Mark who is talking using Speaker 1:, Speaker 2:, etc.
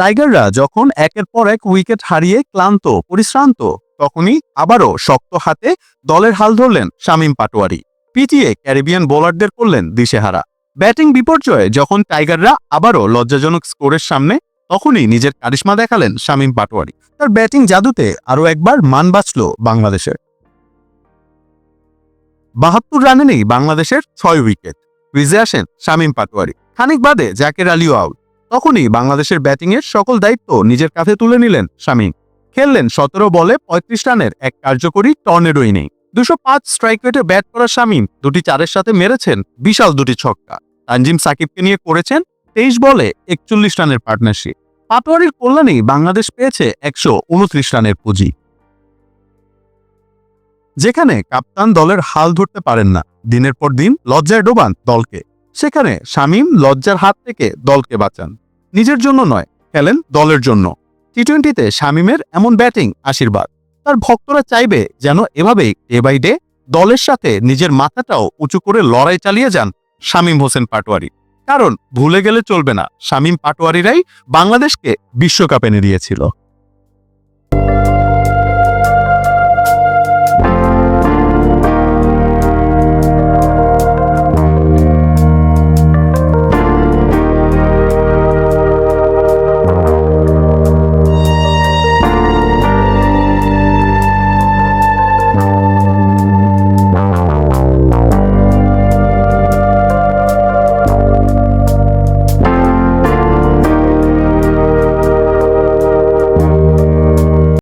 Speaker 1: টাইগাররা যখন একের পর এক উইকেট হারিয়ে ক্লান্ত, পরিশ্রান্ত, তখনই আবারও শক্ত হাতে দলের হাল ধরলেন শামীম পাটোয়ারি। পিটিয়ে ক্যারিবিয়ান বোলারদের করলেন দিশেহারা। ব্যাটিং বিপর্যয়ে যখন টাইগাররা আবারও লজ্জাজনক স্কোরের সামনে, তখনই নিজের কারিশমা দেখালেন শামীম পাটোয়ারি। তার ব্যাটিং জাদুতে আরও একবার মান বাঁচল বাংলাদেশের। বাহাত্তর রানে নেই বাংলাদেশের ছয় উইকেট। ক্রিজে আসেন শামীম পাটোয়ারি। খানিক বাদে জাকের আলিও আউট তখনই বাংলাদেশের ব্যাটিংয়ের সকল দায়িত্ব নিজের কাঁধে তুলে নিলেন শামীম। খেললেন সতেরো বলে পঁয়ত্রিশ রানের এক কার্যকরী টর্নেডো ইনিং দুশো পাঁচ স্ট্রাইক রেটে ব্যাট করা শামীম দুটি চারের সাথে মেরেছেন বিশাল দুটি ছক্কা। তানজিম সাকিবকে নিয়ে করেছেন তেইশ বলে একচল্লিশ রানের পার্টনারশিপ। পাটোয়ারির কল্যাণেই বাংলাদেশ পেয়েছে একশো উনত্রিশ রানের পুঁজি। যেখানে কাপ্তান দলের হাল ধরতে পারেন না। দিনের পর দিন লজ্জায় ডোবান দলকে। সেখানে শামীম লজ্জার হাত থেকে দলকে বাঁচান। নিজের জন্য নয়, খেলেন দলের জন্য। টি টোয়েন্টিতে শামীমের এমন ব্যাটিং আশীর্বাদ। তার ভক্তরা চাইবে যেন এভাবেই ডে বাই ডে দলের সাথে নিজের মাথাটাও উঁচু করে লড়াই চালিয়ে যান শামীম হোসেন পাটোয়ারি। কারণ ভুলে গেলে চলবে না, শামীম পাটোয়ারিরাই বাংলাদেশকে বিশ্বকাপ এনে দিয়েছিল।